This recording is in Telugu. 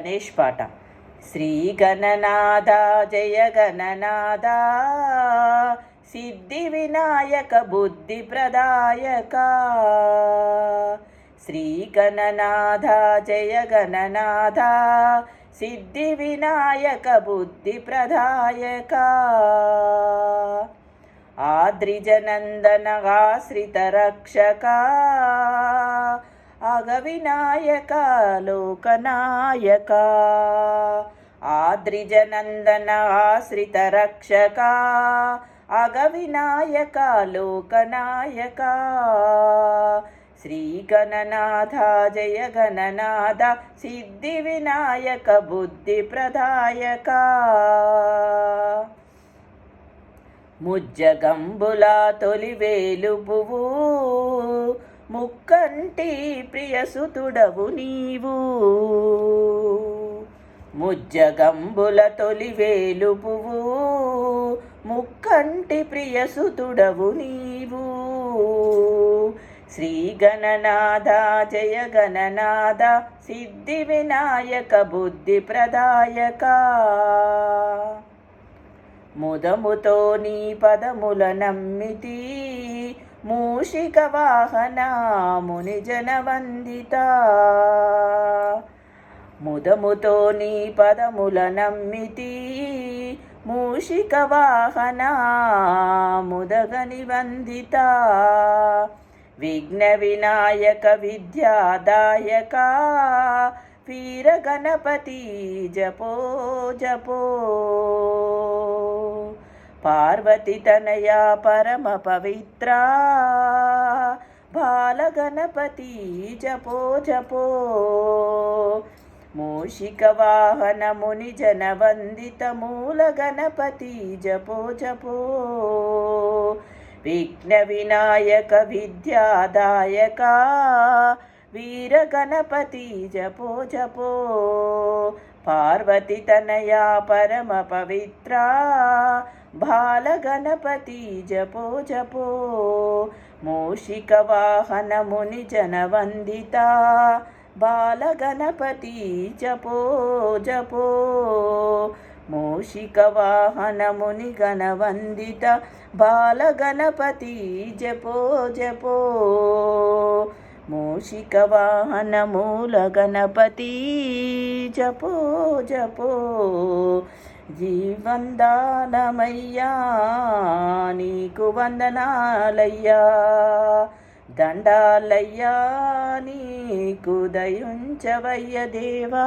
గణేష్ పాట. శ్రీ గణనాథ జయ గణనాథ. సిద్ధి వినాయక బుద్ధి ప్రదాయక. శ్రీ గణనాథ జయ గణనాథ. సిద్ధి వినాయక బుద్ధి ప్రదాయక. ఆద్రిజనందన ఆశ్రిత రక్షక. అగవినాయక లోకనాయక ఆద్రిజనందన ఆశ్రిత రక్షక అగవినాయక లోకనాయక శ్రీ గణనాథ జయ గణనాథ సిద్ధి వినాయక బుద్ధి ప్రదాయక ముజ్జగంబుల తొలి వేలుపువు ముక్కంటి ప్రియసుతుడవు నీవు. ముజ్జగంబుల తొలి వేలుపువు ముక్కంటి ప్రియసుతుడవు నీవు. శ్రీ గణనాథ జయ గణనాథ సిద్ధి వినాయక బుద్ధి ప్రదాయక. ముదముతో నీ పదముల నమ్మితి. మూషిక వాహన జనవందిత ముదముతో నీ పదముల నమ్మితి. మూషిక వాహన ముదగని వందిత విఘ్న వినాయక విద్యాదాయక. వీర గణపతి జపో జపో. పార్వతితనయా పరమ పవిత్ర. బాలగణపతి జపో జపో. మూషిక వాహన ముని జన వందిత మూల గణపతి జపో జపో. విఘ్న వినాయక విద్యాదాయక వీర గణపతి జపో జపో. పార్వతి తనయా పరమ పవిత్ర. బాల గణపతి జపో జపో. మూషిక వాహనముని జనవందిత. జన బాల గణపతి జపో జపో. మూషిక వాహనముని గణవందిత గణ బాల గణపతి జపో జపో. మూషిక వాహన మూల గణపతి జపో జపో జీవందానమయ్యా నీకు వందనాలయ్యా. దండాలయ్యా నీకు దయుంచవయ్య దేవా.